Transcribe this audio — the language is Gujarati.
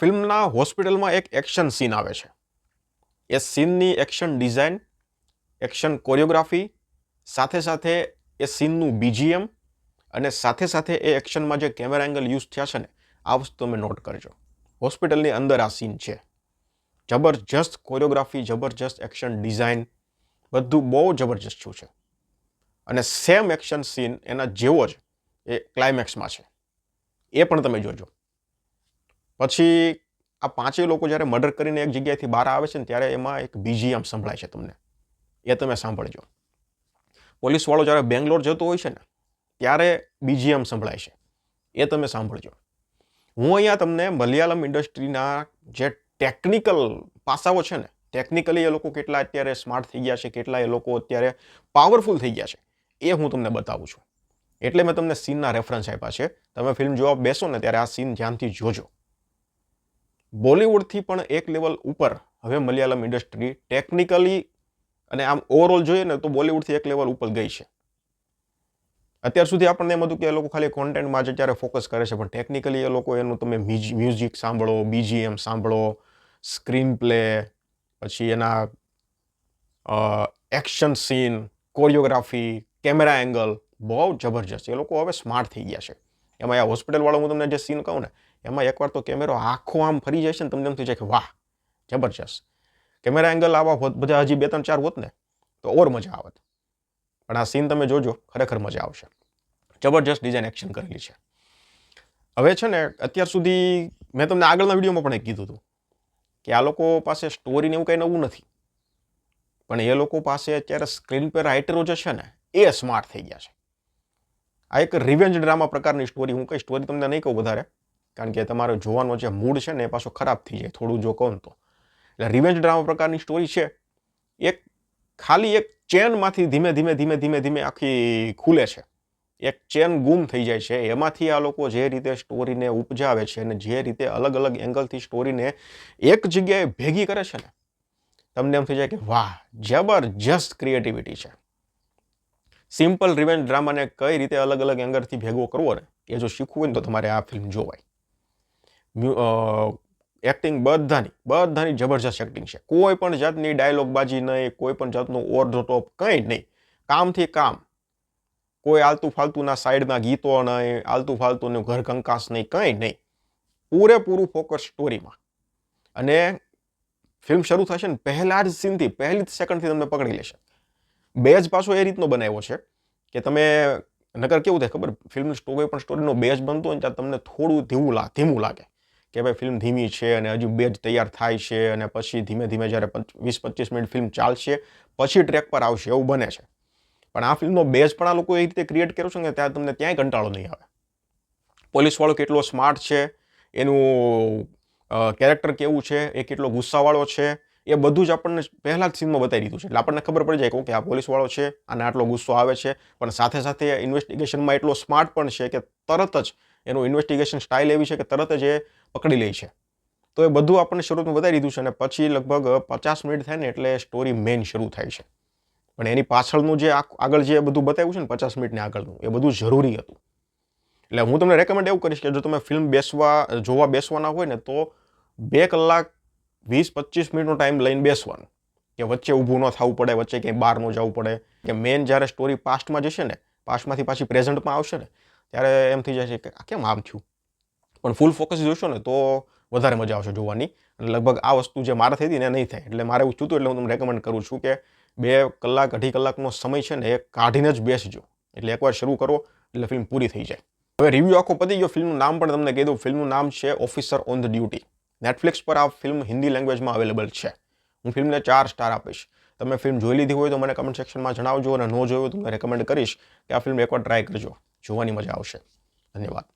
ફિલ્મના હોસ્પિટલમાં એક એક્શન સીન આવે છે. એ સીનની એક્શન ડિઝાઇન, એક્શન કોરિયોગ્રાફી, સાથે સાથે એ સીનનું બીજીએમ અને સાથે સાથે એ એક્શનમાં જે કેમેરા એંગલ યુઝ થયા છે ને, આ વસ્તુ તમે નોટ કરજો. હોસ્પિટલની અંદર આ સીન છે. જબરજસ્ત કોરિયોગ્રાફી, જબરજસ્ત એક્શન ડિઝાઇન, બધું બહુ જબરજસ્ત છું છે? અને સેમ એક્શન સીન એના જેવો જ એ ક્લાઇમેક્સમાં છે. એ પણ તમે જોજો. પછી આ પાંચેય લોકો જ્યારે મર્ડર કરીને એક જગ્યાએથી બહાર આવે છે ને ત્યારે એમાં એક બીજીએમ સંભળાય છે તમને. એ તમે સાંભળજો. પોલીસવાળો જ્યારે બેંગ્લોર જતો હોય છે ને, ત્યારે બીજીએમ સંભળાય છે. એ તમે સાંભળજો. હું અહીંયા તમને મલયાલમ ઇન્ડસ્ટ્રીના જે ટેકનિકલ પાસાઓ છે ને ટેકનિકલી એ લોકો કેટલા અત્યારે સ્માર્ટ થઈ ગયા છે, કેટલા એ લોકો અત્યારે પાવરફુલ થઈ ગયા છે, એ હું તમને બતાવું છું. એટલે મેં તમને સીનના રેફરન્સ આપ્યા છે. તમે ફિલ્મ જોવા બેસો ને ત્યારે આ સીન ધ્યાનથી જોજો. બોલિવૂડથી પણ એક લેવલ ઉપર હવે મલયાલમ ઇન્ડસ્ટ્રી ટેકનિકલી અને આમ ઓવરઓલ જોઈએ ને તો બોલિવૂડથી એક લેવલ ઉપર ગઈ છે. અત્યાર સુધી આપણને એમ હતું કે એ લોકો ખાલી કોન્ટેન્ટમાં જ અત્યારે ફોકસ કરે છે, પણ ટેકનિકલી એ લોકો એનું તમે મ્યુઝિક સાંભળો બીજીએમ સાંભળો સ્ક્રીન પ્લે પછી એના action scene choreography camera angle બહુ જબરજસ્ત એ લોકો હવે સ્માર્ટ થઈ ગયા છે. એમાં આ હોસ્પિટલવાળો હું તમને જે સીન કહું ને, એમાં એકવાર તો કેમેરો આખો આમ ફરી જાય છે ને, તમને એમ થઈ જાય કે વાહ, જબરજસ્ત. કેમેરા એંગલ આવા હોત, બધા હજી બે ત્રણ ચાર હોત ને, તો ઓર મજા આવત. પણ આ સીન તમે જોજો, ખરેખર મજા આવશે. જબરજસ્ત ડિઝાઇન એક્શન કરેલી છે. હવે છે ને, અત્યાર સુધી મેં તમને આગળના વિડીયોમાં પણ એક કીધું હતું કે આ લોકો પાસે સ્ટોરીને એવું કંઈ નવું નથી. પણ એ લોકો પાસે અત્યારે સ્ક્રીન પર રાઇટરો જે છે ને, એ સ્માર્ટ થઈ ગયા છે. આ એક રિવેન્જ ડ્રામા પ્રકારની સ્ટોરી હું કઈ સ્ટોરી તમને નહીં કહું વધારે, કારણ કે તમારો જોવાનો જે મૂડ છે ને એ પાછો ખરાબ થઈ જાય, થોડું જો કહું તો. એટલે રિવેન્જ ડ્રામા પ્રકારની સ્ટોરી છે, એક ખાલી એક ચેનમાંથી ધીમે ધીમે ધીમે ધીમે ધીમે આખી ખુલે છે. એક ચેન ગુમ થઈ જાય છે, એમાંથી આ લોકો જે રીતે સ્ટોરીને ઉપજાવે છે અને જે રીતે અલગ અલગ એંગલથી સ્ટોરીને એક જગ્યાએ ભેગી કરે છે ને, તમને એમ થઈ જાય કે વાહ, જબરજસ્ત ક્રિએટિવિટી છે. સિમ્પલ રિવેન્જ ડ્રામાને કઈ રીતે અલગ અલગ એંગલથી ભેગો કરવો ને, એ જો શીખવું હોય ને તો તમારે આ ફિલ્મ જોવાય. એક્ટિંગ બધાની બધાની જબરજસ્ત એક્ટિંગ છે. કોઈ પણ જાતની ડાયલોગ બાજી નહીં, કોઈ પણ જાતનું ઓર ધ ટોપ કંઈ નહીં. કામથી કામ. કોઈ આલતુ ફાલતુના સાઈડમાં ગીતો નહીં આલતુ ફાલતુનું ઘર કંકાસ નહીં, કંઈ નહીં. પૂરેપૂરું ફોકસ સ્ટોરીમાં અને ફિલ્મ શરૂ થશે ને પહેલા જ સીનથી, પહેલી જ સેકન્ડથી તમને પકડી લેશે. બેઝ પાછો એ રીતનો બનાવ્યો છે કે તમે, નકર કેવું થાય ખબર? ફિલ્મ કોઈ પણ સ્ટોરીનો બેજ બનતો હોય ત્યારે તમને થોડું ધીમું લાગે ધીમું લાગે કે ભાઈ ફિલ્મ ધીમી છે અને હજુ બેજ તૈયાર થાય છે અને પછી ધીમે ધીમે જ્યારે વીસ પચીસ મિનિટ ફિલ્મ ચાલશે પછી ટ્રેક પર આવશે, એવું બને છે. પણ આ ફિલ્મનો બેઝ પણ આ લોકો એ રીતે ક્રિએટ કર્યો છે ને ત્યારે તમને ત્યાંય કંટાળો નહીં આવે. પોલીસવાળો કેટલો સ્માર્ટ છે, એનું કેરેક્ટર કેવું છે, એ કેટલો ગુસ્સાવાળો છે એ બધું જ આપણને પહેલા જ સીનમાં બતાવી દીધું છે. એટલે આપણને ખબર પડી જાય કે આ પોલીસવાળો છે અને આટલો ગુસ્સો આવે છે. પણ સાથે સાથે ઇન્વેસ્ટિગેશનમાં એટલો સ્માર્ટ પણ છે કે તરત જ એનું ઇન્વેસ્ટિગેશન સ્ટાઇલ એવી છે કે તરત જ એ પકડી લે છે. તો એ બધું આપણને શરૂઆતમાં બતાવી દીધું છે અને પછી લગભગ પચાસ મિનિટ થાય ને એટલે સ્ટોરી મેઇન શરૂ થાય છે. પણ એની પાછળનું જે આગળ જે બધું બતાવ્યું છે ને પચાસ મિનિટને આગળનું, એ બધું જરૂરી હતું. એટલે હું તમને રેકમેન્ડ એવું કરીશ કે જો તમે ફિલ્મ બેસવા, જોવા બેસવાના હોય ને તો બે કલાક વીસ પચીસ મિનિટનો ટાઈમ લઈને બેસવાનું. કે વચ્ચે ઊભું ન થવું પડે, વચ્ચે ક્યાંય બહાર ન જવું પડે. કે મેન જ્યારે સ્ટોરી પાસ્ટમાં જશે ને પાસ્ટમાંથી પાછી પ્રેઝન્ટમાં આવશે ને, ત્યારે એમ થઈ છે કે આ કેમ આમ થયું? પણ ફૂલ ફોકસ જોશો ને, તો વધારે મજા આવશે જોવાની. અને લગભગ આ વસ્તુ જે મારે થઈ હતી ને નહીં થાય. એટલે મારે એવું થયું એટલે હું તમને રેકમેન્ડ કરું છું કે બે કલાક, અઢી કલાકનો સમય છે ને, એ કાઢીને જ બેસજો. એટલે એકવાર શરૂ કરો, એટલે ફિલ્મ પૂરી થઈ જાય. હવે રિવ્યૂ આખો પતી ગયો. ફિલ્મનું નામ પણ તમને કહી દઉં. ફિલ્મનું નામ છે officer on the duty Netflix પર આ ફિલ્મ હિન્દી લેંગ્વેજમાં અવેલેબલ છે. હું ફિલ્મને ચાર સ્ટાર આપીશ. તમે ફિલ્મ જોઈ લીધી હોય તો મને કમેન્ટ સેક્શનમાં જણાવજો અને ન જોયું તો તમને રેકમેન્ડ કરીશ કે આ ફિલ્મ એકવાર ટ્રાય કરજો. જોવાની મજા આવશે. ધન્યવાદ.